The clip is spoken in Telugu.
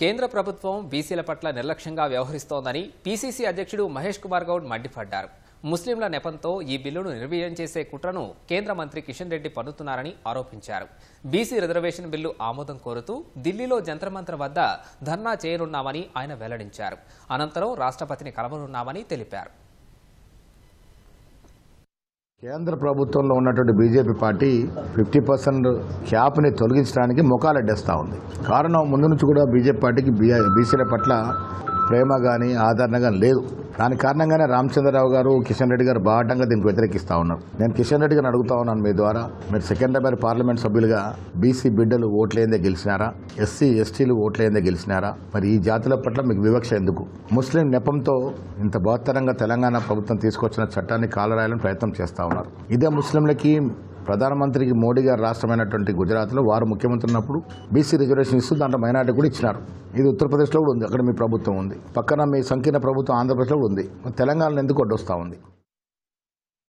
కేంద్ర ప్రభుత్వం బీసీల పట్ల నిర్లక్ష్యంగా వ్యవహరిస్తోందని పీసీసీ అధ్యక్షుడు మహేష్ కుమార్ గౌడ్ మండిపడ్డారు. ముస్లింల నెపంతో ఈ బిల్లును నిర్వీర్యం చేసే కుట్రను కేంద్ర మంత్రి కిషన్ రెడ్డి పన్నుతున్నారని ఆరోపించారు. బీసీ రిజర్వేషన్ బిల్లు ఆమోదం కోరుతూ ఢిల్లీలో జంత్రమంత్ర వద్ద ధర్నా చేయనున్నామని ఆయన వెల్లడించారు. అనంతరం రాష్ట్రపతిని కలవనున్నామని తెలిపారు. కేంద్ర ప్రభుత్వంలో ఉన్నటువంటి బీజేపీ పార్టీ ఫిఫ్టీ పర్సెంట్ క్యాప్ని తొలగించడానికి ముఖాలడ్డేస్తూ ఉంది. కారణం ముందు నుంచి కూడా బీజేపీ పార్టీకి బీసీల పట్ల ప్రేమ కానీ ఆదరణ కానీ లేదు. దాని కారణంగానే రామచంద్రరావు గారు కిషన్ రెడ్డి గారు బాటంగా దీనికి వ్యతిరేకిస్తూ ఉన్నారు. నేను కిషన్ రెడ్డి గారిని అడుగుతా ఉన్నాను మీ ద్వారా. మీరు సెకండరీ పార్లమెంట్ సభ్యులుగా బీసీ బిడ్డలు ఓట్లేందే గెలిచినారా? ఎస్సీ ఎస్టీలు ఓట్లేందే గెలిచినారా? మరి ఈ జాతుల పట్ల మీకు వివక్ష ఎందుకు? ముస్లిం నెపంతో ఇంత బహత్తరంగా తెలంగాణ ప్రభుత్వం తీసుకొచ్చిన చట్టాన్ని కాలరాయాలని ప్రయత్నం చేస్తూ ఉన్నారు. ఇదే ముస్లింలకి ప్రధానమంత్రికి మోడీ గారు రాష్ట్రమైనటువంటి గుజరాత్లో వారు ముఖ్యమంత్రి ఉన్నప్పుడు బీసీ రిజర్వేషన్ ఇస్తూ దాంట్లో మైనార్టీ కూడా ఇచ్చినారు. ఇది ఉత్తరప్రదేశ్లో కూడా ఉంది. అక్కడ మీ ప్రభుత్వం ఉంది. పక్కన మీ సంకీర్ణ ప్రభుత్వం ఆంధ్రప్రదేశ్లో కూడా ఉంది. తెలంగాణలో ఎందుకు అడ్డొస్తూ ఉంది?